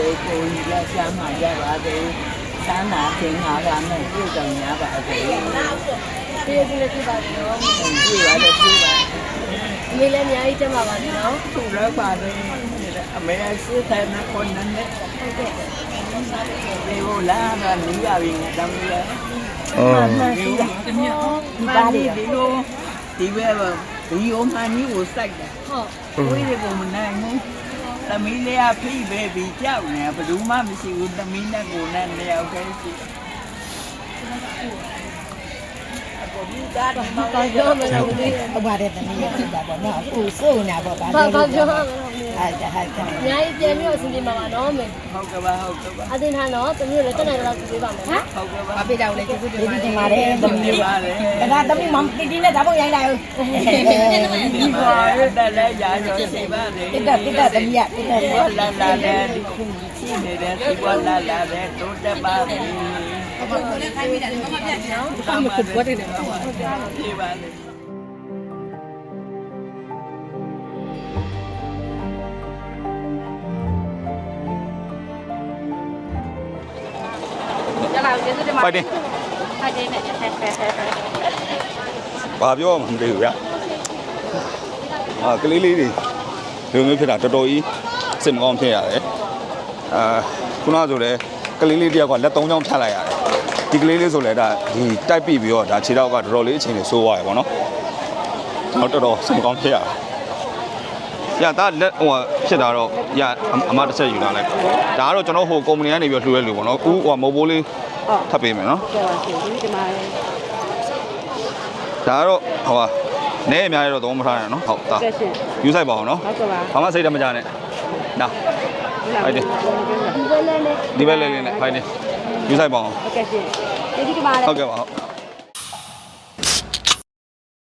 သေးကိုယ်လက်ချမ်းမှရပါသေးသမ်းနာခြင်းငါကမဲ့ပြုတော်များပါသေးပြေးပြေးပြပါတော့ပြေးရတယ်ပြေးပါဒီလည်းအများကြီးတက်မှာပါနော်သူလည်းပါတယ်အမေစေးတယ်နခွန်နန်းနဲ့ဟုတ်ကဲ့ဒီဟိုလာတာနေရပြီငါတောင်းလို့အော်ဒီဘာဒီဒီလိုဒီဘက်ဘီယိုမန်နီကိုစိုက်တာဟုတ်ဝေးတယ်ပုံမနိုင်ဘူး သမီးလေးကဖိပဲပြီးကြောက်နေဘယ်သူမှမရှိဘူးသမီးနဲ့ကိုနဲ့နေရာခဲရှိအပေါ် ဒီကားတော့မဘာပြောမလဲမသိဟုတ်ပါတယ်တမီးရဖြစ်တာပေါ့နော်အခုစိုးနေတာပေါ့ဗာဘာဘာပြောမလဲဟုတ်တယ်ဟုတ်တယ်အများကြီးပြန်ပြီးတော့အဆင်ပြေမှာပါနော်မေဟုတ်ကဲ့ပါဟုတ်ကဲ့ပါအတင်ထားနော်တမျိုးလည်းတက်နိုင်တော့ပြပေးပါမယ်နော်ဟုတ်ကဲ့ပါဘာပြကြလဲကျေးဇူးတင်ပါတယ်တမီးပါတယ်ဒါကတမီးမတီတီနဲ့ဓာတ်ပုံရိုက်လိုက်ဦးဒီပါရတဲ့လည်းရာရောရှိပါတယ်တိတက်တိတက်တမီးရတိတက်ဝလာလာတဲ့ဒီခုရှိနေတဲ့ဒီဝလာလာတဲ့တိုးတက်ပါပြီဘာမှလည်းခိုင်းမိတာလည်းမပြတ်နော်ဘာမှဘတ်တယ်နော်ဟုတ်ကဲ့ပြေးပါလေဖိုက်တင်ဖိုက်တင်နဲ့ဘာပြောမှမသိဘူးဗျအာကလေးလေးတွေလူမျိုးဖြစ်တာတော်တော်ကြီးစိတ်မကောင်းဖြစ်ရတယ်အာခုနကဆိုလဲကလေးလေးတယောက်ကလက်သုံးချောင်းဖြတ်လိုက်ရတယ် ဒီကလေးလေးဆိုလဲဒါဒီတိုက်ပြီးပြီးတော့ဒါခြေထောက်ကတော်တော်လေးအချိန်လေးဆိုးသွားရပါတော့ကျွန်တော်တော်တော်စိတ်မကောင်းဖြစ်ရတယ်ရဒါလက်ဟိုဖြစ်တာတော့ရအမတစ်ချက်ယူလာလိုက်ဒါကတော့ကျွန်တော်ဟိုကုမ္ပဏီကနေပြီးလှူရဲလူပေါ့နော်ဦးဟိုမဟုတ်ဘိုးလေးထပ်ပေးမယ်နော်ဟုတ်ပါရှင်ဒီမှာဒါကတော့ဟိုပါနဲအများကြီးတော့သုံးမထားနဲ့နော်ဟုတ်ဒါယူဆိုင်ပါအောင်နော်ဟုတ်ကဲ့ပါဘာမှစိတ်တမကြနဲ့နာဖိုက်တယ်ဒီဘက်လည်းနဲ့ဒီဘက်လေးလေးနဲ့ဖိုက်တယ် ယူဆိုင်ပါအောင်ဟုတ်ကဲ့ရှင်ကျေးဇူးတင်ပါတယ်ဟုတ်ကဲ့ပါဟုတ်